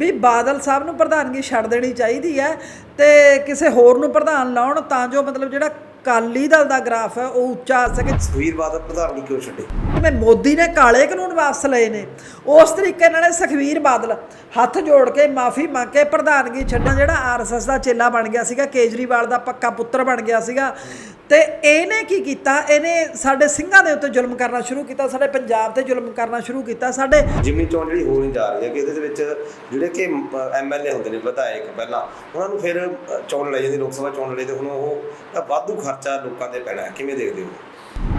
ਵੀ ਬਾਦਲ ਸਾਹਿਬ ਨੂੰ ਪ੍ਰਧਾਨਗੀ ਛੱਡ ਦੇਣੀ ਚਾਹੀਦੀ ਹੈ ਤੇ ਕਿਸੇ ਹੋਰ ਨੂੰ ਪ੍ਰਧਾਨ ਲਾਉਣ ਤਾਂ ਜੋ ਮਤਲਬ ਜਿਹੜਾ ਕਾਲੀ ਦਲ ਦਾ ਗ੍ਰਾਫ ਹੈ ਉਹ ਉੱਚਾ ਆ ਸਕੇ। ਸੁਖਬੀਰ ਬਾਦਲ ਪ੍ਰਧਾਨਗੀ ਕਿਉਂ ਛੱਡੇ? ਜਿਵੇਂ ਮੋਦੀ ਨੇ ਕਾਲੇ ਕਾਨੂੰਨ ਵਾਪਸ ਲਏ ਨੇ। ਉਸ ਤਰੀਕੇ ਨਾਲ ਇਹ ਸੁਖਬੀਰ ਬਾਦਲ ਹੱਥ ਜੋੜ ਕੇ ਮਾਫੀ ਮੰਗ ਕੇ ਪ੍ਰਧਾਨਗੀ ਛੱਡਣ ਜਿਹੜਾ ਆਰਐਸਐਸ ਦਾ ਚੇਲਾ ਬਣ ਗਿਆ ਸੀਗਾ ਕੇਜਰੀਵਾਲ ਦਾ ਪੱਕਾ ਪੁੱਤਰ ਬਣ ਗਿਆ ਸੀਗਾ। ਤੇ ਇਹਨੇ ਕੀ ਕੀਤਾ? ਇਹਨੇ ਸਾਡੇ ਸਿੰਘਾਂ ਦੇ ਉੱਤੇ ਜ਼ੁਲਮ ਕਰਨਾ ਸ਼ੁਰੂ ਕੀਤਾ ਸਾਡੇ ਪੰਜਾਬ ਤੇ ਜ਼ੁਲਮ ਕਰਨਾ ਸ਼ੁਰੂ ਕੀਤਾ ਸਾਡੇ ਜਿਮਨੀ ਚੋਣ ਜਿਹੜੀ ਹੋ ਨਹੀਂ ਜਾ ਰਹੀ ਹੈ ਕਿ ਇਹਦੇ ਦੇ ਵਿੱਚ ਜਿਹੜੇ ਕਿ ਐਮਐਲਏ ਹੁੰਦੇ ਨੇ ਵਿਧਾਇਕ ਪਹਿਲਾਂ ਉਹਨਾਂ ਨੂੰ ਫਿਰ ਚੋਣ ਲੈ ਜਾਂਦੀ ਲੋਕ ਸਭਾ ਚੋਣ ਲੜੇ ਤੇ ਹੁਣ ਉਹ ਵਾਧੂ ਖਰਚਾ ਲੋਕਾਂ ਤੇ ਪੈਣਾ ਕਿਵੇਂ ਦੇਖਦੇ ਹੋ?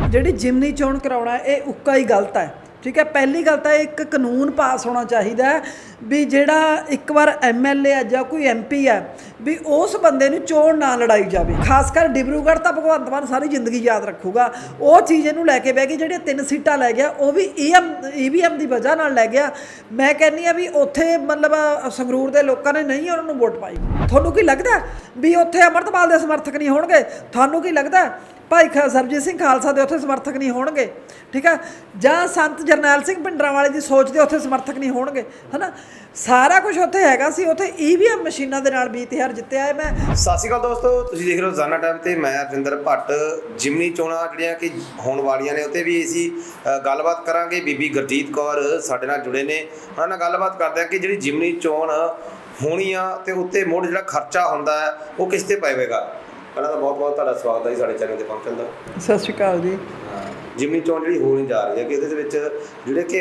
ਜਿਹੜੀ ਜਿਮਨੀ ਚੋਣ ਕਰਾਉਣਾ ਇਹ ਉੱਕਾ ਹੀ ਗਲਤ ਹੈ। ਠੀਕ ਹੈ, ਪਹਿਲੀ ਗੱਲ ਤਾਂ ਇੱਕ ਕਾਨੂੰਨ ਪਾਸ ਹੋਣਾ ਚਾਹੀਦਾ ਵੀ ਜਿਹੜਾ ਇੱਕ ਵਾਰ ਐਮਐਲਏ ਹੈ ਜਾਂ ਕੋਈ ਐਮਪੀ ਹੈ ਵੀ ਉਸ ਬੰਦੇ ਨੂੰ ਚੋਣ ਨਾ ਲੜਾਈ ਜਾਵੇ। ਖਾਸ ਕਰ ਡਿਬਰੂਗੜ੍ਹ ਤਾਂ ਭਗਵੰਤ ਮਾਨ ਸਾਰੀ ਜ਼ਿੰਦਗੀ ਯਾਦ ਰੱਖੂਗਾ। ਉਹ ਚੀਜ਼ ਇਹਨੂੰ ਲੈ ਕੇ ਬਹਿ ਗਈ, ਜਿਹੜੀਆਂ ਤਿੰਨ ਸੀਟਾਂ ਲੈ ਗਿਆ, ਉਹ ਵੀ ਈਐਮ ਈਵੀਐਮ ਦੀ ਵਜ੍ਹਾ ਨਾਲ ਲੈ ਗਿਆ। ਮੈਂ ਕਹਿੰਨੀ ਆ ਵੀ ਉੱਥੇ ਮਤਲਬ ਸੰਗਰੂਰ ਦੇ ਲੋਕਾਂ ਨੇ ਨਹੀਂ ਉਹਨਾਂ ਨੂੰ ਵੋਟ ਪਾਈ। ਤੁਹਾਨੂੰ ਕੀ ਲੱਗਦਾ ਵੀ ਉੱਥੇ ਅਮਰਤਪਾਲ ਦੇ ਸਮਰਥਕ ਨਹੀਂ ਹੋਣਗੇ? ਤੁਹਾਨੂੰ ਕੀ ਲੱਗਦਾ ਭਾਈ ਖਾ, ਸਰਬਜੀਤ ਸਿੰਘ ਖਾਲਸਾ ਦੇ ਉੱਥੇ ਸਮਰਥਕ ਨਹੀਂ ਹੋਣਗੇ, ਠੀਕ ਆ? ਜਾਂ ਸੰਤ ਜਰਨੈਲ ਸਿੰਘ ਭਿੰਡਰਾਂ ਵਾਲੇ ਦੀ ਸੋਚ ਦੇ ਉੱਥੇ ਸਮਰਥਕ ਨਹੀਂ ਹੋਣਗੇ, ਹਨਾ? ਸਾਰਾ ਕੁਝ ਉੱਥੇ ਹੈਗਾ ਸੀ, ਉੱਥੇ ਈਵੀਐਮ ਮਸ਼ੀਨਾਂ ਦੇ ਨਾਲ 20000 ਜਿੱਤਿਆ ਹੈ। ਮੈਂ ਸਤਿ ਸ਼੍ਰੀ ਅਕਾਲ ਦੋਸਤੋ, ਤੁਸੀਂ ਦੇਖ ਰਹੇ ਹੋ ਜ਼ਾਨਾ ਟਾਈਮ ਤੇ ਮੈਂ ਅਰਜਿੰਦਰ ਭੱਟ, ਜਿਮਨੀ ਚੋਣਾਂ ਜਿਹੜੀਆਂ ਕਿ ਹੋਣ ਵਾਲੀਆਂ ਨੇ ਉੱਤੇ ਵੀ ਅਸੀਂ ਗੱਲਬਾਤ ਕਰਾਂਗੇ। ਬੀਬੀ ਗੁਰਜੀਤ ਕੌਰ ਸਾਡੇ ਨਾਲ ਜੁੜੇ ਨੇ। ਉਹਨਾਂ ਨਾਲ ਗੱਲਬਾਤ ਕਰਦੇ ਹਾਂ ਕਿ ਜਿਹੜੀ ਜਿਮਨੀ ਚੋਣ ਹੋਣੀ ਆ ਤੇ ਉੱਤੇ ਮੁੱਢ ਜਿਹੜਾ ਖਰਚਾ ਹੁੰਦਾ ਹੈ, ਉਹ ਕਿਸ ਤੇ ਪਵੇਗਾ? ਪਹਿਲਾਂ ਤਾਂ ਬਹੁਤ ਬਹੁਤ ਤੁਹਾਡਾ ਸਵਾਗਤ ਹੈ ਜੀ ਸਾਡੇ ਚੈਨਲ ਤੇ ਪਹੁੰਚਣ ਦਾ। ਸਤਿ ਸ਼੍ਰੀ ਅਕਾਲ ਜੀ। ਜਿਮਨੀ ਚੋਣ ਜਿਹੜੀ ਹੋ ਨਹੀਂ ਜਾ ਰਹੀ ਹੈ ਕਿ ਇਹਦੇ ਵਿੱਚ ਜਿਹੜੇ ਕਿ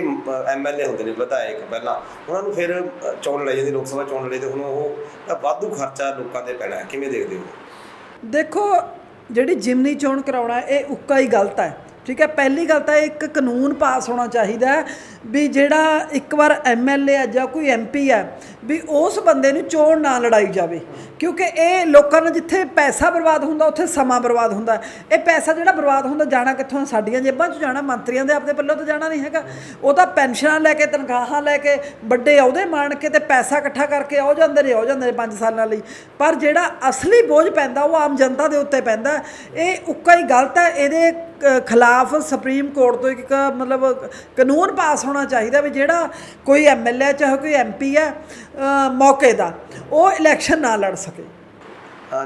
ਐਮਐਲਏ ਹੁੰਦੇ ਨੇ ਵਿਧਾਇਕ ਪਹਿਲਾਂ ਉਹਨਾਂ ਨੂੰ ਫਿਰ ਚੋਣ ਲੈ ਜਾਂਦੀ ਲੋਕ ਸਭਾ ਚੋਣ ਲੜੇ ਤੇ ਹੁਣ ਉਹ ਵਾਧੂ ਖਰਚਾ ਲੋਕਾਂ ਤੇ ਪੈਣਾ ਕਿਵੇਂ ਦੇਖਦੇ ਹੋ? ਦੇਖੋ ਜਿਹੜੀ ਜਿਮਨੀ ਚੋਣ ਕਰਾਉਣਾ ਇਹ ਉੱਕਾ ਹੀ ਗਲਤ ਹੈ। ਠੀਕ ਹੈ ਪਹਿਲੀ ਗੱਲ ਤਾਂ ਇੱਕ ਕਾਨੂੰਨ ਪਾਸ ਹੋਣਾ ਚਾਹੀਦਾ ਵੀ ਜਿਹੜਾ ਇੱਕ ਵਾਰ ਐਮਐਲਏ ਹੈ ਜਾਂ ਕੋਈ ਐਮਪੀ ਹੈ ਵੀ ਉਸ ਬੰਦੇ ਨੂੰ ਚੋਣ ਨਾ ਲੜਾਈ ਜਾਵੇ। ਕਿਉਂਕਿ ਇਹ ਲੋਕਾਂ ਨੂੰ ਜਿੱਥੇ ਪੈਸਾ ਬਰਬਾਦ ਹੁੰਦਾ, ਉੱਥੇ ਸਮਾਂ ਬਰਬਾਦ ਹੁੰਦਾ। ਇਹ ਪੈਸਾ ਜਿਹੜਾ ਬਰਬਾਦ ਹੁੰਦਾ, ਜਾਣਾ ਕਿੱਥੋਂ? ਸਾਡੀਆਂ ਜੇਬਾਂ 'ਚ ਜਾਣਾ, ਮੰਤਰੀਆਂ ਦੇ ਆਪਦੇ ਪੱਲੋਂ ਤਾਂ ਜਾਣਾ ਨਹੀਂ ਹੈਗਾ। ਉਹ ਤਾਂ ਪੈਨਸ਼ਨਾਂ ਲੈ ਕੇ, ਤਨਖਾਹਾਂ ਲੈ ਕੇ, ਵੱਡੇ ਅਹੁਦੇ ਮਾਣ ਕੇ ਤੇ ਪੈਸਾ ਇਕੱਠਾ ਕਰਕੇ ਆਉ ਜਾਂਦੇ ਨੇ, ਆਉ ਜਾਂਦੇ ਨੇ 5 ਸਾਲਾਂ ਲਈ। ਪਰ ਜਿਹੜਾ ਅਸਲੀ ਬੋਝ ਪੈਂਦਾ, ਉਹ ਆਮ ਜਨਤਾ ਦੇ ਉੱਤੇ ਪੈਂਦਾ। ਇਹ ਉੱਕਾ ਹੀ ਗਲਤ ਹੈ। ਇਹਦੇ ਖਿਲਾਫ ਸੁਪਰੀਮ ਕੋਰਟ ਤੋਂ ਇੱਕ ਮਤਲਬ ਕਾਨੂੰਨ ਪਾਸ ਹੋਣਾ ਚਾਹੀਦਾ ਵੀ ਜਿਹੜਾ ਕੋਈ ਐਮਐਲਏ ਚਾਹੇ ਕੋਈ ਐਮਪੀ ਹੈ ਮੌਕੇ ਦਾ, ਉਹ ਇਲੈਕਸ਼ਨ ਨਾ ਲੜ ਸਕੇ।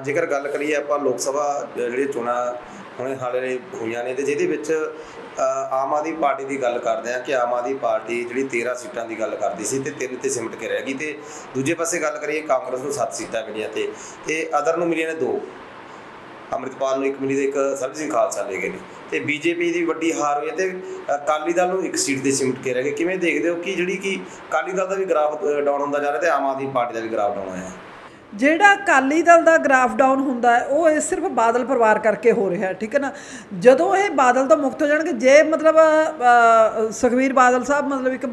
ਜੇਕਰ ਗੱਲ ਕਰੀਏ ਆਪਾਂ ਲੋਕ ਸਭਾ ਜਿਹੜੇ ਚੋਣਾਂ ਹੁਣੇ ਹਾਲੇ ਹੋਈਆਂ ਨੇ, ਤੇ ਜਿਹਦੇ ਵਿੱਚ ਆਮ ਆਦਮੀ ਪਾਰਟੀ ਦੀ ਗੱਲ ਕਰਦੇ ਆ ਕਿ ਆਮ ਆਦਮੀ ਪਾਰਟੀ ਜਿਹੜੀ 13 ਸੀਟਾਂ ਦੀ ਗੱਲ ਕਰਦੀ ਸੀ, ਤੇ ਤਿੰਨ ਤੇ ਸਿਮਟ ਕੇ ਰਹਿ ਗਈ, ਤੇ ਦੂਜੇ ਪਾਸੇ ਗੱਲ ਕਰੀਏ ਕਾਂਗਰਸ ਨੂੰ 7 ਸੀਟਾਂ ਮਿਲੀਆਂ ਤੇ ਤੇ ਅਦਰ ਨੂੰ ਮਿਲੀਆਂ ਨੇ ਦੋ। ਅੰਮ੍ਰਿਤਪਾਲ ਨੂੰ ਇੱਕ ਮਿਲੀ ਦੇ ਇੱਕ ਸਰਬਜੀਤ ਸਿੰਘ ਖਾਲਸਾ ਲੈ ਗਏ ਨੇ। ਤੇ ਬੀਜੇਪੀ ਦੀ ਵੱਡੀ ਹਾਰ ਹੋਈ ਹੈ ਤੇ ਅਕਾਲੀ ਦਲ ਨੂੰ ਇੱਕ ਸੀਟ ਤੇ ਸਿਮਟ ਕੇ ਰਹਿ ਗਏ। ਕਿਵੇਂ ਦੇਖਦੇ ਹੋ ਕਿ ਜਿਹੜੀ ਕਿ ਅਕਾਲੀ ਦਲ ਦਾ ਵੀ ਗ੍ਰਾਫ ਡਾਊਨ ਹੁੰਦਾ ਜਾ ਰਿਹਾ ਤੇ ਆਮ ਆਦਮੀ ਪਾਰਟੀ ਦਾ ਵੀ ਗ੍ਰਾਫ ਡਾਊਨ ਹੋਇਆ ਹੈ? ਜਿਹੜਾ ਅਕਾਲੀ ਦਲ ਦਾ ਗ੍ਰਾਫ ਡਾਊਨ ਹੁੰਦਾ ਹੈ ਉਹ ਇਹ ਸਿਰਫ ਬਾਦਲ ਪਰਿਵਾਰ ਕਰਕੇ ਹੋ ਰਿਹਾ ਹੈ ਠੀਕ ਹੈ ਨਾ? ਜਦੋਂ ਇਹ ਬਾਦਲ ਤੋਂ ਮੁਕਤ ਹੋ ਜਾਣਗੇ ਜੇ ਮਤਲਬ ਅ, ਸੁਖਬੀਰ ਬਾਦਲ ਸਾਹਿਬ ਮਤਲਬ ਇੱਕ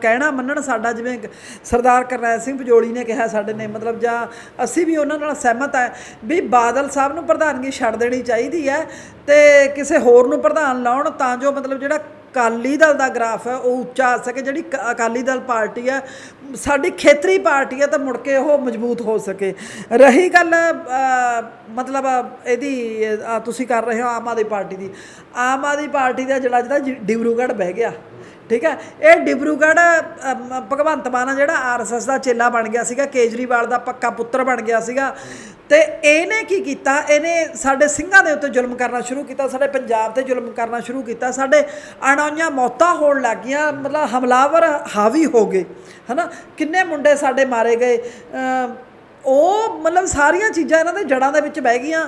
ਕਹਿਣਾ ਮੰਨਣ ਸਾਡਾ ਜਿਵੇਂ ਸਰਦਾਰ ਕਰਨੈਲ ਸਿੰਘ ਪਜੋਲੀ ਨੇ ਕਿਹਾ ਸਾਡੇ ਨੇ ਮਤਲਬ ਜਾਂ ਅਸੀਂ ਵੀ ਉਹਨਾਂ ਨਾਲ ਸਹਿਮਤ ਹੈ ਵੀ ਬਾਦਲ ਸਾਹਿਬ ਨੂੰ ਪ੍ਰਧਾਨਗੀ ਛੱਡ ਦੇਣੀ ਚਾਹੀਦੀ ਹੈ ਤੇ ਕਿਸੇ ਹੋਰ ਨੂੰ ਪ੍ਰਧਾਨ ਲਾਉਣ ਤਾਂ ਜੋ ਮਤਲਬ ਜਿਹੜਾ ਅਕਾਲੀ ਦਲ ਦਾ ਗ੍ਰਾਫ ਹੈ, ਉਹ ਉੱਚਾ ਆ ਸਕੇ, ਜਿਹੜੀ ਕ- ਅਕਾਲੀ ਦਲ ਪਾਰਟੀ ਹੈ, ਸਾਡੀ ਖੇਤਰੀ ਪਾਰਟੀ ਹੈ, ਤਾਂ ਮੁੜ ਕੇ ਉਹ ਮਜ਼ਬੂਤ ਹੋ ਸਕੇ। ਰਹੀ ਗੱਲ ਮਤਲਬ ਇਹਦੀ ਤੁਸੀਂ ਕਰ ਰਹੇ ਹੋ ਆਮ ਆਦਮੀ ਪਾਰਟੀ ਦੀ। ਆਮ ਆਦਮੀ ਪਾਰਟੀ ਦਾ ਜਿਹੜਾ ਜਿਹੜਾ ਡਿਬਰੂਗੜ੍ਹ ਬਹਿ ਗਿਆ। ਠੀਕ ਹੈ? ਇਹ ਡਿਬਰੂਗੜ੍ਹ ਭਗਵੰਤ ਮਾਨ ਆ ਜਿਹੜਾ ਆਰਐਸਐਸ ਦਾ ਚੇਲਾ ਬਣ ਗਿਆ ਸੀਗਾ, ਕੇਜਰੀਵਾਲ ਦਾ ਪੱਕਾ ਪੁੱਤਰ ਬਣ ਗਿਆ ਸੀਗਾ। ਤੇ ਇਹਨੇ ਕੀ ਕੀਤਾ? ਇਹਨੇ ਸਾਡੇ ਸਿੰਘਾਂ ਦੇ ਉੱਤੇ ਜ਼ੁਲਮ ਕਰਨਾ ਸ਼ੁਰੂ ਕੀਤਾ, ਸਾਡੇ ਪੰਜਾਬ ਤੇ ਜ਼ੁਲਮ ਕਰਨਾ ਸ਼ੁਰੂ ਕੀਤਾ, ਸਾਡੇ ਅਣੌਈਆਂ ਮੌਤਾਂ ਹੋਣ ਲੱਗੀਆਂ ਮਤਲਬ ਹਮਲਾਵਰ ਹਾਵੀ ਹੋ ਗਏ, ਹਨਾ? ਕਿੰਨੇ ਮੁੰਡੇ ਸਾਡੇ ਮਾਰੇ ਗਏ? ਉਹ ਮਤਲਬ ਸਾਰੀਆਂ ਚੀਜ਼ਾਂ ਇਹਨਾਂ ਦੇ ਜੜਾਂ ਦੇ ਵਿੱਚ ਬਹਿ ਗਈਆਂ।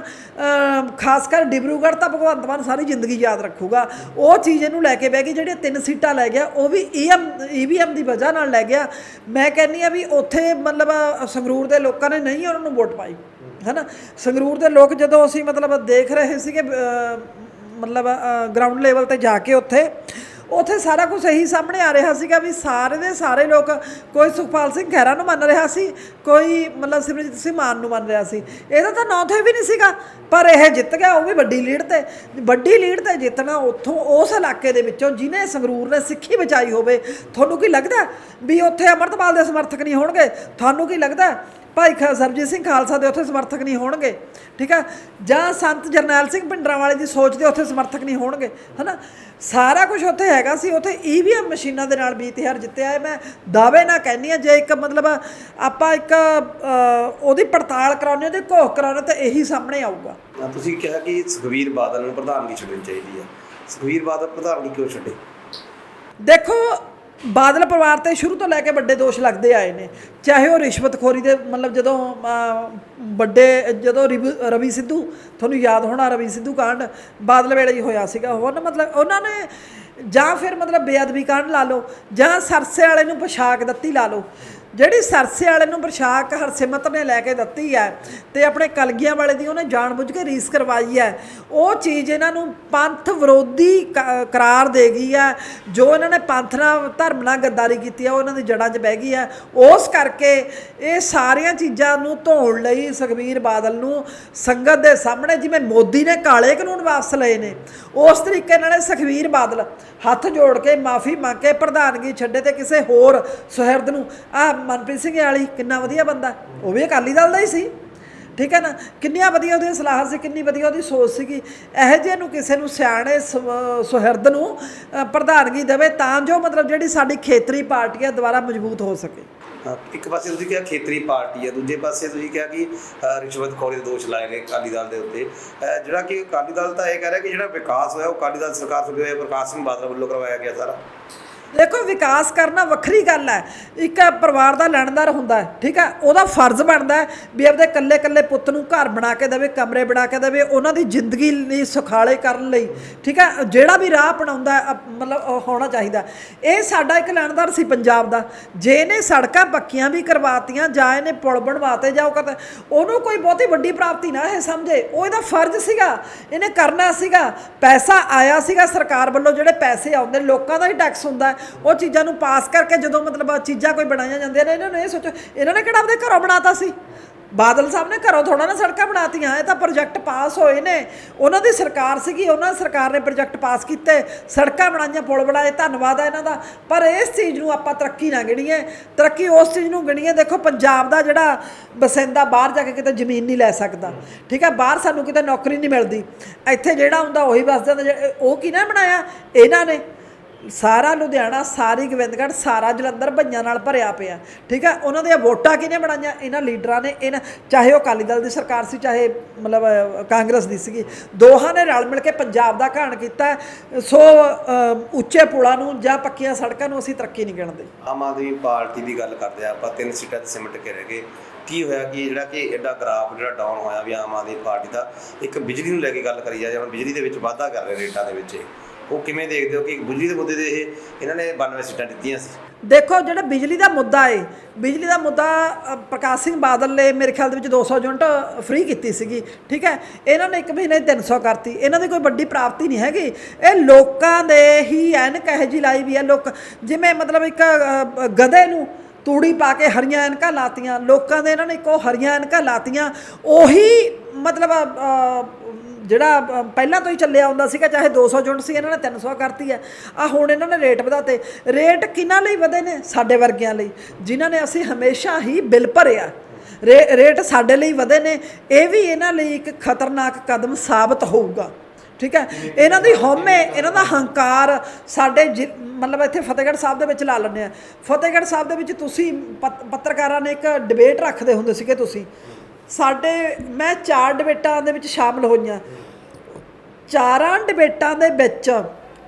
ਖਾਸ ਕਰ ਡਿਬਰੂਗੜ੍ਹ ਤਾਂ ਭਗਵੰਤ ਮਾਨ ਸਾਰੀ ਜ਼ਿੰਦਗੀ ਯਾਦ ਰੱਖੂਗਾ। ਉਹ ਚੀਜ਼ ਇਹਨੂੰ ਲੈ ਕੇ ਬਹਿ ਗਈ, ਜਿਹੜੀਆਂ ਤਿੰਨ ਸੀਟਾਂ ਲੈ ਗਿਆ, ਉਹ ਵੀ ਈਐਮ ਈਵੀਐਮ ਦੀ ਵਜ੍ਹਾ ਨਾਲ ਲੈ ਗਿਆ। ਮੈਂ ਕਹਿੰਨੀ ਆ ਵੀ ਉੱਥੇ ਮਤਲਬ ਸੰਗਰੂਰ ਦੇ ਲੋਕਾਂ ਨੇ ਨਹੀਂ ਉਹਨਾਂ ਨੂੰ ਵੋਟ ਪਾਈ, ਹੈਨਾ? ਸੰਗਰੂਰ ਦੇ ਲੋਕ ਜਦੋਂ ਅਸੀਂ ਮਤਲਬ ਦੇਖ ਰਹੇ ਸੀਗੇ ਮਤਲਬ ਗਰਾਊਂਡ ਲੈਵਲ ਤੇ ਜਾ ਕੇ ਉੱਥੇ ਉੱਥੇ ਸਾਰਾ ਕੁਝ ਇਹੀ ਸਾਹਮਣੇ ਆ ਰਿਹਾ ਸੀਗਾ ਵੀ ਸਾਰੇ ਦੇ ਸਾਰੇ ਲੋਕ, ਕੋਈ ਸੁਖਪਾਲ ਸਿੰਘ ਖਹਿਰਾ ਨੂੰ ਮੰਨ ਰਿਹਾ ਸੀ, ਕੋਈ ਮਤਲਬ ਸਿਮਰਜੀਤ ਸਿੰਘ ਮਾਨ ਨੂੰ ਮੰਨ ਰਿਹਾ ਸੀ। ਇਹਦਾ ਤਾਂ ਨਾਂ ਵੀ ਨਹੀਂ ਸੀਗਾ, ਪਰ ਇਹ ਜਿੱਤ ਗਿਆ, ਉਹ ਵੀ ਵੱਡੀ ਲੀਡ ਤੇ, ਵੱਡੀ ਲੀਡ ਤੇ ਜਿੱਤਣਾ ਉੱਥੋਂ ਉਸ ਇਲਾਕੇ ਦੇ ਵਿੱਚੋਂ ਜਿਹਨੇ ਸੰਗਰੂਰ ਨੇ ਸਿੱਖੀ ਬਚਾਈ ਹੋਵੇ, ਤੁਹਾਨੂੰ ਕੀ ਲੱਗਦਾ ਵੀ ਉੱਥੇ ਅਮਰਤਪਾਲ ਦੇ ਸਮਰਥਕ ਨਹੀਂ ਹੋਣਗੇ? ਤੁਹਾਨੂੰ ਕੀ ਲੱਗਦਾ ਭਾਈ ਖਾ ਸਰਬਜੀਤ ਸਿੰਘ ਖਾਲਸਾ ਦੇ ਉੱਥੇ ਸਮਰਥਕ ਨਹੀਂ ਹੋਣਗੇ ਠੀਕ ਹੈ ਜਾਂ ਸੰਤ ਜਰਨੈਲ ਸਿੰਘ ਭਿੰਡਰਾਂ ਵਾਲੇ ਦੀ ਸੋਚ ਦੇ ਉੱਥੇ ਸਮਰਥਕ ਨਹੀਂ ਹੋਣਗੇ ਹਨਾ? ਸਾਰਾ ਕੁਝ ਉੱਥੇ ਹੈਗਾ ਸੀ ਉੱਥੇ ਈਵੀਐਮ ਮਸ਼ੀਨਾਂ ਦੇ ਨਾਲ 20000 ਜਿੱਤਿਆ ਹੈ। ਮੈਂ ਦਾਅਵੇ ਨਾਲ ਕਹਿੰਦੀ ਆ ਜੇ ਇੱਕ ਮਤਲਬ ਆਪਾਂ ਇੱਕ ਉਹਦੀ ਪੜਤਾਲ ਕਰਾਉਂਦੇ ਹਾਂ ਤੇ ਘੋਖ ਕਰਾਉਂਦੇ ਤਾਂ ਇਹੀ ਸਾਹਮਣੇ ਆਊਗਾ। ਤੁਸੀਂ ਕਿਹਾ ਕਿ ਸੁਖਵੀਰ ਬਾਦਲ ਨੂੰ ਪ੍ਰਧਾਨਗੀ ਛੱਡਣੀ ਚਾਹੀਦੀ ਹੈ। ਸੁਖਵੀਰ ਬਾਦਲ ਪ੍ਰਧਾਨਗੀ ਕਿਉਂ ਛੱਡੇ? ਦੇਖੋ ਬਾਦਲ ਪਰਿਵਾਰ ਤੇ ਸ਼ੁਰੂ ਤੋਂ ਲੈ ਕੇ ਵੱਡੇ ਦੋਸ਼ ਲੱਗਦੇ ਆਏ ਨੇ। ਚਾਹੇ ਉਹ ਰਿਸ਼ਵਤਖੋਰੀ ਦੇ ਮਤਲਬ ਜਦੋਂ ਵੱਡੇ, ਜਦੋਂ ਰਿਵ- ਰਵੀ ਸਿੱਧੂ, ਤੁਹਾਨੂੰ ਯਾਦ ਹੋਣਾ ਰਵੀ ਸਿੱਧੂ ਕਾਂਡ, ਬਾਦਲ ਵੇਲੇ ਹੀ ਹੋਇਆ ਸੀਗਾ। ਉਹ ਨਾ ਮਤਲਬ ਉਹਨਾਂ ਨੇ ਜਾਂ ਫਿਰ ਮਤਲਬ ਬੇਅਦਬੀ ਕਾਂਡ ਲਾ ਲਓ, ਜਾਂ ਸਰਸੇ ਵਾਲੇ ਨੂੰ ਪੋਸ਼ਾਕ ਦਿੱਤੀ ਲਾ ਲਓ। ਜਿਹੜੀ ਸਰਸੇ ਵਾਲੇ ਨੂੰ ਪੋਸ਼ਾਕ ਹਰਸਿਮਤ ਨੇ ਲੈ ਕੇ ਦਿੱਤੀ ਹੈ ਤੇ ਆਪਣੇ ਕਲਗੀਆਂ ਵਾਲੇ ਦੀ ਉਹਨੇ ਜਾਣਬੁੱਝ ਕੇ ਰੀਸ ਕਰਵਾਈ ਹੈ, ਉਹ ਚੀਜ਼ ਇਹਨਾਂ ਨੂੰ ਪੰਥ ਵਿਰੋਧੀ ਕ- ਕਰਾਰ ਦੇ ਗਈ ਹੈ। ਜੋ ਇਹਨਾਂ ਨੇ ਪੰਥ ਨਾਲ ਧਰਮ ਨਾਲ ਗੱਦਾਰੀ ਕੀਤੀ ਹੈ, ਉਹ ਇਹਨਾਂ ਦੀ ਜੜ੍ਹਾਂ 'ਚ ਬਹਿ ਗਈ ਹੈ। ਉਸ ਕਰਕੇ ਇਹ ਸਾਰੀਆਂ ਚੀਜ਼ਾਂ ਨੂੰ ਧੋਣ ਲਈ ਸੁਖਬੀਰ ਬਾਦਲ ਨੂੰ ਸੰਗਤ ਦੇ ਸਾਹਮਣੇ ਜਿਵੇਂ ਮੋਦੀ ਨੇ ਕਾਲੇ ਕਾਨੂੰਨ ਵਾਪਸ ਲਏ ਨੇ, ਉਸ ਤਰੀਕੇ ਨਾਲ ਸੁਖਬੀਰ ਬਾਦਲ ਹੱਥ ਜੋੜ ਕੇ, ਮਾਫੀ ਮੰਗ ਕੇ ਪ੍ਰਧਾਨਗੀ ਛੱਡੇ ਤੇ ਕਿਸੇ ਹੋਰ ਸੁਹਿਰਦ ਨੂੰ ਆ ਮਨਪ੍ਰੀਤ ਸਿੰਘ ਵਾਲੀ ਕਿੰਨਾ ਵਧੀਆ ਬੰਦਾ ਉਹ ਵੀ ਅਕਾਲੀ ਦਲ ਦਾ ਹੀ ਸੀ। ਠੀਕ ਹੈ ਨਾ? ਕਿੰਨੀਆਂ ਵਧੀਆ ਉਹਦੀਆਂ ਸਲਾਹਾਂ ਸੀ ਕਿੰਨੀ ਵਧੀਆ ਉਹਦੀ ਸੋਚ ਸੀਗੀ। ਇਹੋ ਜਿਹੇ ਨੂੰ ਕਿਸੇ ਨੂੰ ਸਿਆਣੇ ਸੁਹਿਰਦ ਨੂੰ ਪ੍ਰਧਾਨਗੀ ਦੇਵੇ ਤਾਂ ਜੋ ਮਤਲਬ ਜਿਹੜੀ ਸਾਡੀ ਖੇਤਰੀ ਪਾਰਟੀ ਹੈ ਦੁਬਾਰਾ ਮਜ਼ਬੂਤ ਹੋ ਸਕੇ। ਇੱਕ ਪਾਸੇ ਤੁਸੀਂ ਕਿਹਾ ਖੇਤਰੀ ਪਾਰਟੀ ਹੈ ਦੂਜੇ ਪਾਸੇ ਤੁਸੀਂ ਕਿਹਾ ਕਿ ਅ, ਰਿਸ਼ਵਤਖੋਰੀ ਦੇ ਦੋਸ਼ ਲਾਏ ਨੇ ਅਕਾਲੀ ਦਲ ਦੇ ਉੱਤੇ। ਜਿਹੜਾ ਕਿ ਅਕਾਲੀ ਦਲ ਤਾਂ ਇਹ ਕਹਿ ਰਿਹਾ ਕਿ ਜਿਹੜਾ ਵਿਕਾਸ ਹੋਇਆ ਉਹ ਅਕਾਲੀ ਦਲ ਸਰਕਾਰ ਤੋਂ ਹੋਇਆ ਪ੍ਰਕਾਸ਼ ਸਿੰਘ ਬਾਦਲ ਵੱਲੋਂ ਕਰਵਾਇਆ ਗਿਆ ਸਾਰਾ। ਦੇਖੋ, ਵਿਕਾਸ ਕਰਨਾ ਵੱਖਰੀ ਗੱਲ ਹੈ। ਇੱਕ ਪਰਿਵਾਰ ਦਾ ਲੈਣਦਾਰ ਹੁੰਦਾ ਠੀਕ ਹੈ? ਉਹਦਾ ਫਰਜ਼ ਬਣਦਾ ਵੀ ਆਪਦੇ ਇਕੱਲੇ ਇਕੱਲੇ ਪੁੱਤ ਨੂੰ ਘਰ ਬਣਾ ਕੇ ਦੇਵੇ, ਕਮਰੇ ਬਣਾ ਕੇ ਦੇਵੇ, ਉਹਨਾਂ ਦੀ ਜ਼ਿੰਦਗੀ ਲਈ ਸੁਖਾਲੇ ਕਰਨ ਲਈ, ਠੀਕ ਹੈ? ਜਿਹੜਾ ਵੀ ਰਾਹ ਅਪਣਾਉਂਦਾ ਅਪ- ਮਤਲਬ ਹੋਣਾ ਚਾਹੀਦਾ। ਇਹ ਸਾਡਾ ਇੱਕ ਲੈਣਦਾਰ ਸੀ ਪੰਜਾਬ ਦਾ। ਜੇ ਇਹਨੇ ਸੜਕਾਂ ਪੱਕੀਆਂ ਵੀ ਕਰਵਾਤੀਆਂ, ਜਾਂ ਇਹਨੇ ਪੁਲ ਬਣਵਾਤੇ, ਜਾਂ ਉਹ ਕਰਤਾ ਉਹਨੂੰ ਕੋਈ ਬਹੁਤੀ ਵੱਡੀ ਪ੍ਰਾਪਤੀ ਨਾ ਇਹ ਸਮਝੇ। ਉਹ ਇਹਦਾ ਫਰਜ਼ ਸੀਗਾ। ਇਹਨੇ ਕਰਨਾ ਸੀਗਾ। ਪੈਸਾ ਆਇਆ ਸੀਗਾ ਸਰਕਾਰ ਵੱਲੋਂ, ਜਿਹੜੇ ਪੈਸੇ ਆਉਂਦੇ ਲੋਕਾਂ ਦਾ ਹੀ ਟੈਕਸ ਹੁੰਦਾ ਉਹ ਚੀਜ਼ਾਂ ਨੂੰ ਪਾਸ ਕਰਕੇ ਜਦੋਂ ਮਤਲਬ ਚੀਜ਼ਾਂ ਕੋਈ ਬਣਾਈਆਂ ਜਾਂਦੀਆਂ ਨੇ, ਇਹਨਾਂ ਨੂੰ ਇਹ ਸੋਚੋ, ਇਹਨਾਂ ਨੇ ਕਿਹੜਾ ਆਪਦੇ ਘਰੋਂ ਬਣਾਤਾ ਸੀ? ਬਾਦਲ ਸਾਹਿਬ ਨੇ ਘਰੋਂ ਥੋੜਾ ਨਾ ਸੜਕਾਂ ਬਣਾਤੀਆਂ, ਇਹ ਤਾਂ ਪ੍ਰੋਜੈਕਟ ਪਾਸ ਹੋਏ ਨੇ। ਉਹਨਾਂ ਦੀ ਸਰਕਾਰ ਸੀਗੀ, ਉਹਨਾਂ ਸਰਕਾਰ ਨੇ ਪ੍ਰੋਜੈਕਟ ਪਾਸ ਕੀਤੇ, ਸੜਕਾਂ ਬਣਾਈਆਂ, ਪੁਲ ਬਣਾਏ, ਧੰਨਵਾਦ ਹੈ ਇਹਨਾਂ ਦਾ। ਪਰ ਇਸ ਚੀਜ਼ ਨੂੰ ਆਪਾਂ ਤਰੱਕੀ ਨਾ ਗਿਣੀਏ। ਤਰੱਕੀ ਉਸ ਚੀਜ਼ ਨੂੰ ਗਿਣੀਏ, ਦੇਖੋ ਪੰਜਾਬ ਦਾ ਜਿਹੜਾ ਬਸਿੰਦਾ ਬਾਹਰ ਜਾ ਕੇ ਕਿਤੇ ਜ਼ਮੀਨ ਨਹੀਂ ਲੈ ਸਕਦਾ। ਠੀਕ ਹੈ ਬਾਹਰ ਸਾਨੂੰ ਕਿਤੇ ਨੌਕਰੀ ਨਹੀਂ ਮਿਲਦੀ। ਇੱਥੇ ਜਿਹੜਾ ਹੁੰਦਾ ਉਹੀ ਵਸ ਜਾਂਦਾ ਜਿਹੜਾ- ਉਹ ਕਿਹਨੇ ਬਣਾਇਆ? ਇਹਨਾਂ ਨੇ। ਸਾਰਾ ਲੁਧਿਆਣਾ, ਸਾਰੀ ਗੋਬਿੰਦਗੜ੍ਹ, ਸਾਰਾ ਜਲੰਧਰ ਭਈਆਂ ਨਾਲ ਭਰਿਆ ਪਿਆ। ਠੀਕ ਹੈ ਉਹਨਾਂ ਦੀਆਂ ਵੋਟਾਂ ਕਿਹਨੇ ਬਣਾਈਆਂ? ਇਹਨਾਂ ਲੀਡਰਾਂ ਨੇ, ਇਹਨਾਂ ਚਾਹੇ ਉਹ ਅਕਾਲੀ ਦਲ ਦੀ ਸਰਕਾਰ ਸੀ, ਚਾਹੇ ਮਤਲਬ ਕਾਂਗਰਸ ਦੀ ਸੀਗੀ। ਦੋਹਾਂ ਨੇ ਰਲ ਮਿਲ ਕੇ ਪੰਜਾਬ ਦਾ ਘਾਣ ਕੀਤਾ। ਸੋ ਉੱਚੇ ਪੁਲਾਂ ਨੂੰ ਜਾਂ ਪੱਕੀਆਂ ਸੜਕਾਂ ਨੂੰ ਅਸੀਂ ਤਰੱਕੀ ਨਹੀਂ ਗਿਣਦੇ। ਆਮ ਆਦਮੀ ਪਾਰਟੀ ਦੀ ਗੱਲ ਕਰਦੇ ਆ ਆਪਾਂ, ਤਿੰਨ ਸੀਟਾਂ ਤੇ ਸਿਮਟ ਕੇ ਰਹਿ ਗਏ। ਕੀ ਹੋਇਆ ਕਿ ਜਿਹੜਾ ਕਿ ਐਡਾ ਗ੍ਰਾਫ ਜਿਹੜਾ ਡਾਊਨ ਹੋਇਆ ਵੀ ਆਮ ਆਦਮੀ ਪਾਰਟੀ ਦਾ, ਇੱਕ ਬਿਜਲੀ ਨੂੰ ਲੈ ਕੇ ਗੱਲ ਕਰੀ ਜਾ ਜਾਂ ਬਿਜਲੀ ਦੇ ਵਿੱਚ ਵਾਧਾ ਕਰ ਰਹੇ ਰੇਟਾਂ ਦੇ ਵਿੱਚ। ਉਹ ਕਿਵੇਂ ਦੇਖਦੇ ਹੋ ਕਿ ਬਿਜਲੀ ਦੇ ਮੁੱਦੇ ਤੇ ਇਹ ਇਹਨਾਂ ਨੇ 92 ਸੀਟਾਂ ਦਿੱਤੀਆਂ ਸੀ? ਦੇਖੋ, ਜਿਹੜਾ ਬਿਜਲੀ ਦਾ ਮੁੱਦਾ ਏ, ਬਿਜਲੀ ਦਾ ਮੁੱਦਾ ਪ੍ਰਕਾਸ਼ ਸਿੰਘ ਬਾਦਲ ਨੇ ਮੇਰੇ ਖਿਆਲ ਦੇ ਵਿੱਚ 200 ਯੂਨਿਟ ਫ੍ਰੀ ਕੀਤੀ ਸੀਗੀ, ਠੀਕ ਹੈ? ਇਹਨਾਂ ਨੇ ਇੱਕ ਮਹੀਨੇ 'ਚ 300 ਕਰਤੀ। ਇਹਨਾਂ ਦੀ ਕੋਈ ਵੱਡੀ ਪ੍ਰਾਪਤੀ ਨਹੀਂ ਹੈਗੀ। ਇਹ ਲੋਕਾਂ ਦੇ ਹੀ ਐਨਕ ਇਹੋ ਜਿਹੀ ਲਾਈ ਵੀ ਹੈ। ਲੋਕ ਜਿਵੇਂ ਮਤਲਬ ਇੱਕ ਗਧੇ ਨੂੰ ਤੂੜੀ ਪਾ ਕੇ ਹਰੀਆਂ ਐਨਕਾਂ ਲਾਤੀਆਂ, ਲੋਕਾਂ ਦੇ ਇਹਨਾਂ ਨੇ ਇੱਕੋ ਹਰੀਆਂ ਐਨਕਾਂ ਲਾਤੀਆਂ, ਉਹੀ ਮਤਲਬ ਜਿਹੜਾ ਅ, ਪਹਿਲਾਂ ਤੋਂ ਹੀ ਚੱਲਿਆ ਹੁੰਦਾ ਸੀਗਾ ਚਾਹੇ 200 ਯੂਨਿਟ ਸੀ ਇਹਨਾਂ ਨੇ 300 ਕਰਤੀ ਹੈ। ਆ ਹੁਣ ਇਹਨਾਂ ਨੇ ਰੇਟ ਵਧਾਤੇ। ਰੇਟ ਕਿਹਨਾਂ ਲਈ ਵਧੇ ਨੇ? ਸਾਡੇ ਵਰਗਿਆਂ ਲਈ ਜਿਨ੍ਹਾਂ ਨੇ ਅਸੀਂ ਹਮੇਸ਼ਾ ਹੀ ਬਿੱਲ ਭਰਿਆ। ਰੇ- ਰੇਟ ਸਾਡੇ ਲਈ ਵਧੇ ਨੇ। ਇਹ ਵੀ ਇਹਨਾਂ ਲਈ ਇੱਕ ਖਤਰਨਾਕ ਕਦਮ ਸਾਬਤ ਹੋਊਗਾ। ਠੀਕ ਹੈ? ਇਹਨਾਂ ਦੀ ਹਉਮੈ ਇਹਨਾਂ ਦਾ ਹੰਕਾਰ ਸਾਡੇ ਜਿ- ਮਤਲਬ ਇੱਥੇ ਫਤਿਹਗੜ੍ਹ ਸਾਹਿਬ ਦੇ ਵਿੱਚ ਲਾ ਲੈਂਦੇ ਆ। ਫਤਿਹਗੜ੍ਹ ਸਾਹਿਬ ਦੇ ਵਿੱਚ ਤੁਸੀਂ ਪੱਤ- ਪੱਤਰਕਾਰਾਂ ਨੇ ਇੱਕ ਡਿਬੇਟ ਰੱਖਦੇ ਹੁੰਦੇ ਸੀਗੇ ਤੁਸੀਂ। ਸਾਡੇ, ਮੈਂ ਚਾਰ ਡਿਬੇਟਾਂ ਦੇ ਵਿੱਚ ਸ਼ਾਮਲ ਹੋਈਆਂ। ਚਾਰਾਂ ਡਿਬੇਟਾਂ ਦੇ ਵਿੱਚ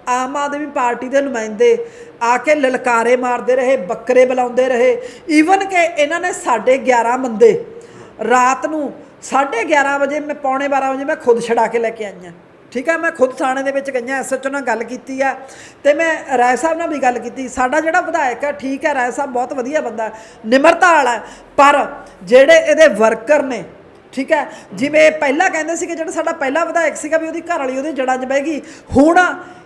ਆਮ ਆਦਮੀ ਪਾਰਟੀ ਦੇ ਨੁਮਾਇੰਦੇ ਆ ਕੇ ਲਲਕਾਰੇ ਮਾਰਦੇ ਰਹੇ, ਬੱਕਰੇ ਬੁਲਾਉਂਦੇ ਰਹੇ। ਈਵਨ ਕਿ ਇਹਨਾਂ ਨੇ ਸਾਡੇ 11 ਬੰਦੇ ਰਾਤ ਨੂੰ 11:30 ਵਜੇ, ਮੈਂ ਪੌਣੇ 12 ਵਜੇ ਮੈਂ ਖੁਦ ਛਡਾ ਕੇ ਲੈ ਕੇ ਆਈਆਂ। ਠੀਕ ਹੈ ਮੈਂ ਖੁਦ ਥਾਣੇ ਦੇ ਵਿੱਚ ਗਈਆਂ ਐਸਐਚਓ ਨਾਲ ਗੱਲ ਕੀਤੀ ਆ ਤੇ ਮੈਂ ਰਾਏ ਸਾਹਿਬ ਨਾਲ ਵੀ ਗੱਲ ਕੀਤੀ। ਸਾਡਾ ਜਿਹੜਾ ਵਿਧਾਇਕ ਆ, ਠੀਕ ਹੈ ਰਾਏ ਸਾਹਿਬ ਬਹੁਤ ਵਧੀਆ ਬੰਦਾ, ਨਿਮਰਤਾ ਵਾਲਾ ਪਰ ਜਿਹੜੇ ਇਹਦੇ ਵਰਕਰ ਨੇ, ਠੀਕ ਹੈ ਜਿਵੇਂ ਪਹਿਲਾਂ ਕਹਿੰਦੇ ਸੀ ਕਿ ਜਿਹੜਾ ਸਾਡਾ ਪਹਿਲਾ ਵਿਧਾਇਕ ਸੀਗਾ ਵੀ ਉਹਦੀ ਘਰ ਵਾਲੀ ਉਹਦੀ ਜੜਾਂ 'ਚ ਬਹਿ ਗਈ, ਹੁਣ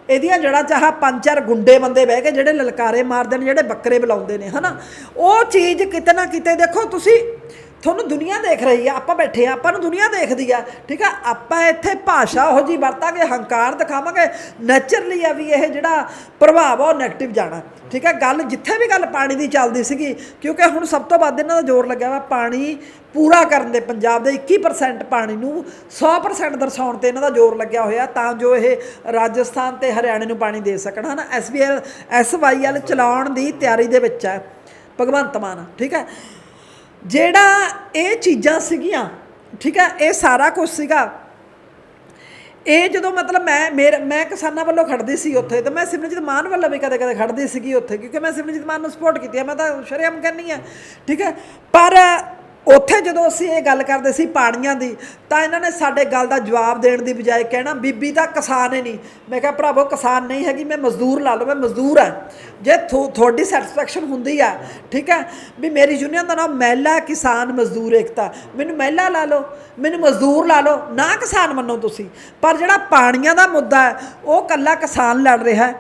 ਇਹਦੀਆਂ ਜੜਾਂ ਚਾਹ ਪੰਜ ਚਾਰ ਗੁੰਡੇ ਬੰਦੇ ਬਹਿ ਕੇ ਜਿਹੜੇ ਲਲਕਾਰੇ ਮਾਰਦੇ ਨੇ, ਜਿਹੜੇ ਬੱਕਰੇ ਬੁਲਾਉਂਦੇ ਨੇ, ਹਨਾ? ਉਹ ਚੀਜ਼ ਕਿਤੇ ਨਾ ਕਿਤੇ ਦੇਖੋ, ਤੁਸੀਂ ਤੁਹਾਨੂੰ ਦੁਨੀਆ ਦੇਖ ਰਹੀ ਆ, ਆਪਾਂ ਬੈਠੇ ਆ, ਆਪਾਂ ਨੂੰ ਦੁਨੀਆ ਦੇਖਦੀ ਆ। ਠੀਕ ਆ, ਆਪਾਂ ਇੱਥੇ ਭਾਸ਼ਾ ਉਹ ਜੀ ਵਰਤਾਂਗੇ, ਹੰਕਾਰ ਦਿਖਾਵਾਂਗੇ ਨੇਚਰਲੀ ਆ ਵੀ ਇਹ ਜਿਹੜਾ ਪ੍ਰਭਾਵ ਆ, ਉਹ 네ਗੇਟਿਵ ਜਾਣਾ। ਠੀਕ ਹੈ ਗੱਲ ਜਿੱਥੇ ਵੀ ਗੱਲ ਪਾਣੀ ਦੀ ਚੱਲਦੀ ਸੀਗੀ, ਕਿਉਂਕਿ ਹੁਣ ਸਭ ਤੋਂ ਵੱਧ ਇਹਨਾਂ ਦਾ ਜ਼ੋਰ ਲੱਗਿਆ ਵਾ ਪਾਣੀ ਪੂਰਾ ਕਰਨ ਦੇ, ਪੰਜਾਬ ਦੇ 21% ਪਾਣੀ ਨੂੰ 100% ਦਰਸਾਉਣ ਤੇ ਇਹਨਾਂ ਦਾ ਜ਼ੋਰ ਲੱਗਿਆ ਹੋਇਆ, ਤਾਂ ਜੋ ਇਹ ਰਾਜਸਥਾਨ ਤੇ ਹਰਿਆਣੇ ਨੂੰ ਪਾਣੀ ਦੇ ਸਕਣ। ਹਨ ਐਸਬੀਐਲ ਐਸਵਾਈਐਲ ਚਲਾਉਣ ਦੀ ਤਿਆਰੀ ਦੇ ਵਿੱਚ ਹੈ ਭਗਵੰਤ ਮਾਨ। ਠੀਕ ਹੈ ਜਿਹੜਾ ਇਹ ਚੀਜ਼ਾਂ ਸੀਗੀਆਂ, ਠੀਕ ਹੈ ਇਹ ਸਾਰਾ ਕੁਝ ਸੀਗਾ। ਇਹ ਜਦੋਂ ਮਤਲਬ ਮੈਂ, ਮੇਰ, ਮੈਂ ਕਿਸਾਨਾਂ ਵੱਲੋਂ ਖੜਦੀ ਸੀ ਉੱਥੇ ਤੇ ਮੈਂ ਸਿਮਰਨਜੀਤ ਮਾਨ ਵੱਲੋਂ ਵੀ ਕਦੇ ਕਦੇ ਖੜਦੀ ਸੀਗੀ ਉੱਥੇ ਕਿਉਂਕਿ ਮੈਂ ਸਿਮਰਨਜੀਤ ਮਾਨ ਨੂੰ ਸਪੋਰਟ ਕੀਤੀ ਹੈ ਮੈਂ ਤਾਂ ਸ਼ਰੇਆਮ ਕਹਿੰਦੀ ਆ, ਠੀਕ ਹੈ ਪਰ ਉੱਥੇ ਜਦੋਂ ਅਸੀਂ ਇਹ ਗੱਲ ਕਰਦੇ ਸੀ ਪਾਣੀਆਂ ਦੀ, ਤਾਂ ਇਹਨਾਂ ਨੇ ਸਾਡੇ ਗੱਲ ਦਾ ਜਵਾਬ ਦੇਣ ਦੀ ਬਜਾਏ ਕਹਿਣਾ, ਬੀਬੀ ਤਾਂ ਕਿਸਾਨ ਹੀ ਨਹੀਂ। ਮੈਂ ਕਿਹਾ, ਭਰਾਵੋ, ਕਿਸਾਨ ਨਹੀਂ ਹੈਗੀ, ਮੈਂ ਮਜ਼ਦੂਰ ਲਾ ਲਓ, ਮੈਂ ਮਜ਼ਦੂਰ ਆ ਜੇ ਥੋ- ਤੁਹਾਡੀ ਸੈਟੀਸਫੈਕਸ਼ਨ ਹੁੰਦੀ ਆ, ਠੀਕ ਹੈ? ਵੀ ਮੇਰੀ ਯੂਨੀਅਨ ਦਾ ਨਾਮ ਮਹਿਲਾ ਕਿਸਾਨ ਮਜ਼ਦੂਰ ਏਕਤਾ। ਮੈਨੂੰ ਮਹਿਲਾ ਲਾ ਲਓ, ਮੈਨੂੰ ਮਜ਼ਦੂਰ ਲਾ ਲਓ, ਨਾ ਕਿਸਾਨ ਮੰਨੋ ਤੁਸੀਂ। ਪਰ ਜਿਹੜਾ ਪਾਣੀਆਂ ਦਾ ਮੁੱਦਾ ਹੈ, ਉਹ ਕੱਲਾ ਕਿਸਾਨ ਲੜ ਰਿਹਾ ਹੈ।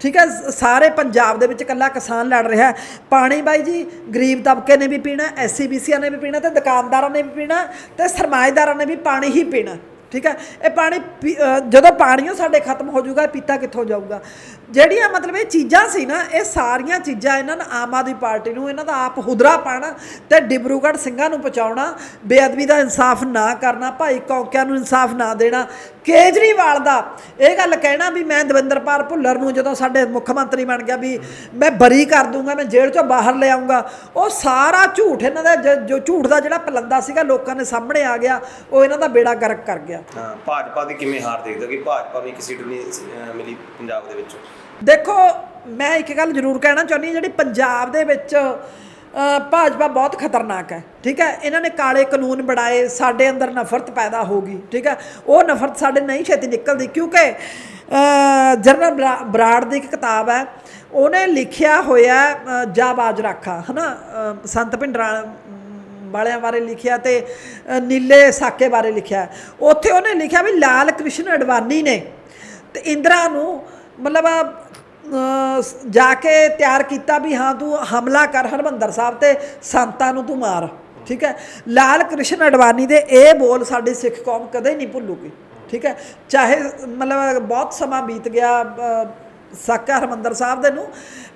ਠੀਕ ਹੈ ਸਾਰੇ ਪੰਜਾਬ ਦੇ ਵਿੱਚ ਇਕੱਲਾ ਕਿਸਾਨ ਲੜ ਰਿਹਾ ਪਾਣੀ ਬਾਈ ਜੀ ਗਰੀਬ ਤਬਕੇ ਨੇ ਵੀ ਪੀਣਾ ਐਸਸੀ ਬੀਸੀਆਂ ਨੇ ਵੀ ਪੀਣਾ ਤੇ ਦੁਕਾਨਦਾਰਾਂ ਨੇ ਵੀ ਪੀਣਾ ਤੇ ਸਰਮਾਏਦਾਰਾਂ ਨੇ ਵੀ ਪਾਣੀ ਹੀ ਪੀਣਾ। ਠੀਕ ਹੈ ਇਹ ਪਾਣੀ ਪੀ- ਅ, ਜਦੋਂ ਪਾਣੀਓ ਸਾਡੇ ਖਤਮ ਹੋ ਜਾਊਗਾ ਪੀਤਾ ਕਿੱਥੋਂ ਜਾਊਗਾ? ਜਿਹੜੀਆਂ ਮਤਲਬ ਇਹ ਚੀਜ਼ਾਂ ਸੀ ਨਾ ਇਹ ਸਾਰੀਆਂ ਚੀਜ਼ਾਂ ਇਹਨਾਂ ਨੂੰ ਆਮ ਆਦਮੀ ਪਾਰਟੀ ਨੂੰ ਇਹਨਾਂ ਦਾ ਆਪ ਹੁਦਰਾ ਪਾਣਾ ਤੇ ਡਿਬਰੂਗੜ੍ਹ ਸਿੰਘਾਂ ਨੂੰ ਪਹੁੰਚਾਉਣਾ ਬੇਅਦਬੀ ਦਾ ਇਨਸਾਫ ਨਾ ਕਰਨਾ ਭਾਈ ਕੌਂਕਿਆਂ ਨੂੰ ਇਨਸਾਫ ਨਾ ਦੇਣਾ। ਕੇਜਰੀਵਾਲ ਦਾ ਇਹ ਗੱਲ ਕਹਿਣਾ ਵੀ ਮੈਂ ਦਵਿੰਦਰਪਾਲ ਭੁੱਲਰ ਨੂੰ ਜਦੋਂ ਸਾਡੇ ਮੁੱਖ ਮੰਤਰੀ ਬਣ ਗਿਆ ਵੀ ਮੈਂ ਬਰੀ ਕਰ ਦੂੰਗਾ ਮੈਂ ਜੇਲ੍ਹ ਚੋਂ ਬਾਹਰ ਲੈ ਆਉਂਗਾ ਉਹ ਸਾਰਾ ਝੂਠ ਇਹਨਾਂ ਦਾ ਜੋ ਝੂਠ ਦਾ ਜਿਹੜਾ ਪਲੰਦਾ ਸੀਗਾ ਲੋਕਾਂ ਦੇ ਸਾਹਮਣੇ ਆ ਗਿਆ ਉਹ ਇਹਨਾਂ ਦਾ ਬੇੜਾ ਗਰਕ ਕਰ ਗਿਆ। ਹਾਂ, ਭਾਜਪਾ ਦੀ ਕਿਵੇਂ ਹਾਰ ਦੇਖਦੇ ਕਿ ਭਾਜਪਾ ਨੂੰ ਇੱਕ ਸੀਟ ਨਹੀਂ ਮਿਲੀ ਪੰਜਾਬ ਦੇ ਵਿੱਚ? ਦੇਖੋ ਮੈਂ ਇੱਕ ਗੱਲ ਜ਼ਰੂਰ ਕਹਿਣਾ ਚਾਹੁੰਦੀ ਹਾਂ ਜਿਹੜੀ ਪੰਜਾਬ ਦੇ ਵਿੱਚ ਭਾਜਪਾ ਬਹੁਤ ਖਤਰਨਾਕ ਹੈ ਠੀਕ ਹੈ? ਇਹਨਾਂ ਨੇ ਕਾਲੇ ਕਾਨੂੰਨ ਬਣਾਏ ਸਾਡੇ ਅੰਦਰ ਨਫ਼ਰਤ ਪੈਦਾ ਹੋ ਗਈ ਠੀਕ ਹੈ? ਉਹ ਨਫ਼ਰਤ ਸਾਡੇ ਨਹੀਂ ਛੇਤੀ ਨਿਕਲਦੀ ਕਿਉਂਕਿ ਅ, ਜਨਰਲ ਬਰਾ- ਬਰਾੜ ਦੀ ਇੱਕ ਕਿਤਾਬ ਹੈ ਉਹਨੇ ਲਿਖਿਆ ਹੋਇਆ ਅ, ਜਾ ਬਾਜ ਰਾਖਾ ਹਨਾ? ਅ, ਸੰਤ ਭਿੰਡਰਾਂ ਵਾਲਿਆਂ ਬਾਰੇ ਲਿਖਿਆ ਤੇ ਨੀਲੇ ਸਾਕੇ ਬਾਰੇ ਲਿਖਿਆ। ਉੱਥੇ ਉਹਨੇ ਲਿਖਿਆ ਵੀ ਲਾਲ ਕ੍ਰਿਸ਼ਨ ਅਡਵਾਨੀ ਨੇ ਤੇ ਇੰਦਰਾ ਨੂੰ ਮਤਲਬ ਜਾ ਕੇ ਤਿਆਰ ਕੀਤਾ ਵੀ ਹਾਂ ਤੂੰ ਹਮਲਾ ਕਰ ਹਰਮੰਦਰ ਸਾਹਿਬ ਤੇ ਸੰਤਾਂ ਨੂੰ ਤੂੰ ਮਾਰ। ਠੀਕ ਹੈ? ਲਾਲ ਕ੍ਰਿਸ਼ਨ ਅਡਵਾਨੀ ਦੇ ਇਹ ਬੋਲ ਸਾਡੀ ਸਿੱਖ ਕੌਮ ਕਦੇ ਨਹੀਂ ਭੁੱਲੂਗੀ। ਠੀਕ ਹੈ? ਚਾਹੇ ਮਤਲਬ ਬਹੁਤ ਸਮਾਂ ਬੀਤ ਗਿਆ ਅ, ਸਾਕਾ ਹਰਮੰਦਰ ਸਾਹਿਬ ਦੇ ਨੂੰ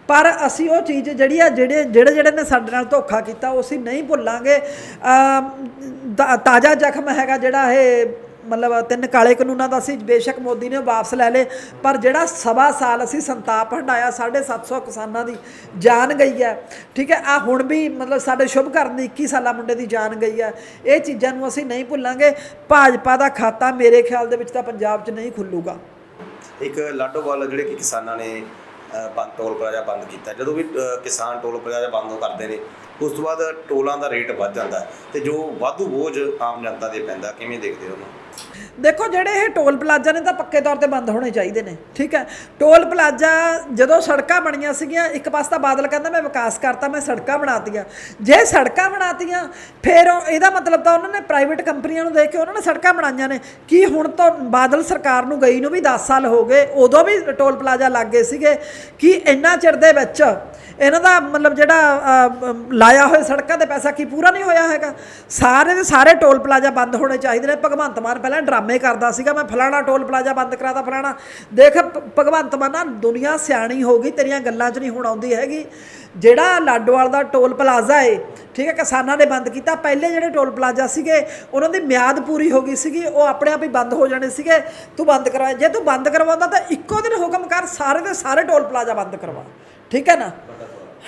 ਪਰ ਅਸੀਂ ਉਹ ਚੀਜ਼ ਜਿਹੜੀ ਆ ਜਿਹੜੇ ਜਿਹੜੇ ਜਿਹੜੇ ਨੇ ਸਾਡੇ ਨਾਲ ਧੋਖਾ ਕੀਤਾ ਉਹ ਅਸੀਂ ਨਹੀਂ ਭੁੱਲਾਂਗੇ। ਅਮ, ਤਾਜ਼ਾ ਜ਼ਖਮ ਹੈਗਾ ਜਿਹੜਾ ਇਹ ਮਤਲਬ ਤਿੰਨ ਕਾਲੇ ਕਾਨੂੰਨਾਂ ਦਾ ਸੀ, ਬੇਸ਼ੱਕ ਮੋਦੀ ਨੇ ਉਹ ਵਾਪਸ ਲੈ ਲਏ, ਪਰ ਜਿਹੜਾ ਸਵਾ ਸਾਲ ਅਸੀਂ ਸੰਤਾਪ ਹੰਡਾਇਆ 750 ਕਿਸਾਨਾਂ ਦੀ ਜਾਨ ਗਈ ਹੈ, ਠੀਕ ਹੈ ਆ ਹੁਣ ਵੀ ਮਤਲਬ ਸਾਡੇ ਸ਼ੁਭ ਕਰਨ ਦੀ 21 ਸਾਲਾ ਮੁੰਡੇ ਦੀ ਜਾਨ ਗਈ ਹੈ, ਇਹ ਚੀਜ਼ਾਂ ਨੂੰ ਅਸੀਂ ਨਹੀਂ ਭੁੱਲਾਂਗੇ, ਭਾਜਪਾ ਦਾ ਖਾਤਾ ਮੇਰੇ ਖਿਆਲ ਦੇ ਵਿੱਚ ਤਾਂ ਪੰਜਾਬ 'ਚ ਨਹੀਂ ਖੁੱਲੂਗਾ। ਇੱਕ ਲਾਡੋਵਾਲ ਜਿਹੜੇ ਕਿ ਕਿਸਾਨਾਂ ਨੇ ਬੰਦ ਟੋਲ ਪਲਾਜ਼ਾ ਬੰਦ ਕੀਤਾ, ਜਦੋਂ ਵੀ ਕਿਸਾਨ ਟੋਲ ਪਲਾਜ਼ਾ ਬੰਦ ਕਰਦੇ ਨੇ, ਉਸ ਤੋਂ ਬਾਅਦ ਟੋਲਾਂ ਦਾ ਰੇਟ ਵੱਧ ਜਾਂਦਾ ਹੈ, ਤੇ ਜੋ ਵਾਧੂ ਬੋਝ ਆਮ ਜਨਤਾ ਦੇ ਪੈਂਦਾ, ਕਿਵੇਂ ਦੇਖਦੇ ਹੋ ਉਹਨੂੰ ਦੇਖੋ ਜਿਹੜੇ ਇਹ ਟੋਲ ਪਲਾਜ਼ਾ ਨੇ ਤਾਂ ਪੱਕੇ ਤੌਰ ਤੇ ਬੰਦ ਹੋਣੇ ਚਾਹੀਦੇ ਨੇ, ਠੀਕ ਹੈ? ਟੋਲ ਪਲਾਜ਼ਾ ਜਦੋਂ ਸੜਕਾਂ ਬਣੀਆਂ ਸੀਗੀਆਂ, ਇੱਕ ਪਾਸੇ ਤਾਂ ਬਾਦਲ ਕਹਿੰਦਾ, ਮੈਂ ਵਿਕਾਸ ਕਰਤਾ, ਮੈਂ ਸੜਕਾਂ ਬਣਾਤੀਆਂ। ਜੇ ਸੜਕਾਂ ਬਣਾਤੀਆਂ, ਫਿਰ ਇਹਦਾ ਮਤਲਬ ਤਾਂ ਉਹਨਾਂ ਨੇ ਪ੍ਰਾਈਵੇਟ ਕੰਪਨੀਆਂ ਨੂੰ ਦੇ ਕੇ ਉਹਨਾਂ ਨੇ ਸੜਕਾਂ ਬਣਾਈਆਂ ਨੇ। ਕੀ ਹੁਣ ਤੋਂ ਬਾਦਲ ਸਰਕਾਰ ਨੂੰ ਗਈ ਨੂੰ ਵੀ 10 ਸਾਲ ਹੋ ਗਏ, ਉਦੋਂ ਵੀ ਟੋਲ ਪਲਾਜ਼ਾ ਲੱਗ ਗਏ ਸੀਗੇ। ਕਿ ਇੰਨਾ ਚਿਰ ਦੇ ਵਿੱਚ ਇਹਨਾਂ ਦਾ ਮਤਲਬ ਜਿਹੜਾ ਲਾਇਆ ਹੋਇਆ ਸੜਕਾਂ ਤੇ ਪੈਸਾ ਕੀ ਪੂਰਾ ਨਹੀਂ ਹੋਇਆ ਹੈਗਾ? ਸਾਰੇ ਦੇ ਸਾਰੇ ਟੋਲ ਪਲਾਜ਼ਾ ਬੰਦ ਹੋਣੇ ਚਾਹੀਦੇ ਨੇ। ਭਗਵੰਤ ਮਾਨ ਪਹਿਲਾਂ ਡਰਾਮੇ ਕਰਦਾ ਸੀਗਾ, ਮੈਂ ਫਲਾਣਾ ਟੋਲ ਪਲਾਜ਼ਾ ਬੰਦ ਕਰਾਤਾ ਫਲਾਣਾ। ਦੇਖ ਭਗਵੰਤ ਮਾਨ ਨਾ, ਦੁਨੀਆ ਸਿਆਣੀ ਹੋ ਗਈ, ਤੇਰੀਆਂ ਗੱਲਾਂ 'ਚ ਨਹੀਂ ਹੁਣ ਆਉਂਦੀ ਹੈਗੀ। ਜਿਹੜਾ ਲਾਡੋਵਾਲ ਦਾ ਟੋਲ ਪਲਾਜ਼ਾ ਏ, ਠੀਕ ਹੈ, ਕਿਸਾਨਾਂ ਨੇ ਬੰਦ ਕੀਤਾ। ਪਹਿਲੇ ਜਿਹੜੇ ਟੋਲ ਪਲਾਜ਼ਾ ਸੀਗੇ, ਉਹਨਾਂ ਦੀ ਮਿਆਦ ਪੂਰੀ ਹੋ ਗਈ ਸੀਗੀ, ਉਹ ਆਪਣੇ ਆਪ ਹੀ ਬੰਦ ਹੋ ਜਾਣੇ ਸੀਗੇ। ਤੂੰ ਬੰਦ ਕਰਵਾ, ਜੇ ਤੂੰ ਬੰਦ ਕਰਵਾਉਂਦਾ ਤਾਂ ਇੱਕੋ ਦਿਨ ਹੁਕਮ ਕਰ, ਸਾਰੇ ਦੇ ਸਾਰੇ ਟੋਲ ਪਲਾਜ਼ਾ ਬੰਦ ਕਰਵਾ। ਠੀਕ ਹੈ ਨਾ?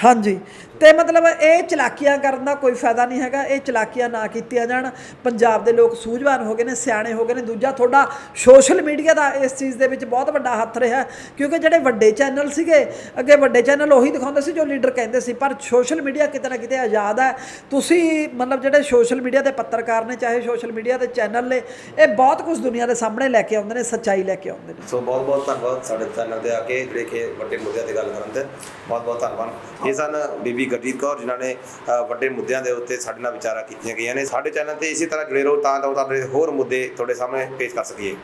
ਹਾਂਜੀ। ਤੇ ਮਤਲਬ ਇਹ ਚਲਾਕੀਆਂ ਕਰਨ ਦਾ ਕੋਈ ਫਾਇਦਾ ਨਹੀਂ ਹੈਗਾ, ਇਹ ਚਲਾਕੀਆਂ ਨਾ ਕੀਤੀਆਂ ਜਾਣ। ਪੰਜਾਬ ਦੇ ਲੋਕ ਸੂਝਵਾਨ ਹੋ ਗਏ ਨੇ, ਸਿਆਣੇ ਹੋ ਗਏ ਨੇ। ਦੂਜਾ ਤੁਹਾਡਾ ਸੋਸ਼ਲ ਮੀਡੀਆ ਦਾ ਇਸ ਚੀਜ਼ ਦੇ ਵਿੱਚ ਬਹੁਤ ਵੱਡਾ ਹੱਥ ਰਿਹਾ ਕਿਉਂਕਿ ਜਿਹੜੇ ਵੱਡੇ ਚੈਨਲ ਸੀਗੇ, ਅੱਗੇ ਵੱਡੇ ਚੈਨਲ ਉਹੀ ਦਿਖਾਉਂਦੇ ਸੀ ਜੋ ਲੀਡਰ ਕਹਿੰਦੇ ਸੀ, ਪਰ ਸੋਸ਼ਲ ਮੀਡੀਆ ਕਿਤੇ ਨਾ ਕਿਤੇ ਆਜ਼ਾਦ ਹੈ। ਤੁਸੀਂ ਮਤਲਬ ਜਿਹੜੇ ਸੋਸ਼ਲ ਮੀਡੀਆ ਦੇ ਪੱਤਰਕਾਰ ਨੇ, ਚਾਹੇ ਸੋਸ਼ਲ ਮੀਡੀਆ ਦੇ ਚੈਨਲ ਨੇ, ਇਹ ਬਹੁਤ ਕੁਝ ਦੁਨੀਆ ਦੇ ਸਾਹਮਣੇ ਲੈ ਕੇ ਆਉਂਦੇ ਨੇ, ਸੱਚਾਈ ਲੈ ਕੇ ਆਉਂਦੇ ਨੇ। ਸੋ ਬਹੁਤ ਬਹੁਤ ਧੰਨਵਾਦ ਸਾਡੇ ਚੈਨਲ ਤੇ ਆ ਕੇ, ਜਿਹੜੇ ਕਿ ਵੱਡੇ ਮੁੱਦਿਆਂ ਤੇ ਗੱਲ ਕਰਨ ਤੇ ਬਹੁਤ ਬਹੁਤ ਧੰਨਵਾਦ। ਇਹ ਸਨ ਬੀਬੀ ਗੁਰਜੀਤ ਕੌਰ, ਜਿਨ੍ਹਾਂ ਨੇ ਵੱਡੇ ਮੁੱਦਿਆਂ ਦੇ ਉੱਤੇ ਸਾਡੇ ਨਾਲ ਵਿਚਾਰਾਂ ਕੀਤੀਆਂ ਗਈਆਂ ਨੇ। ਸਾਡੇ ਚੈਨਲ ਤੇ ਇਸੇ ਤਰ੍ਹਾਂ ਜੁੜੇ ਰਹੋ ਤਾਂ ਤਾਂ ਤੁਹਾਡੇ ਹੋਰ ਮੁੱਦੇ ਤੁਹਾਡੇ ਸਾਹਮਣੇ ਪੇਸ਼ ਕਰ ਸਕੀਏ।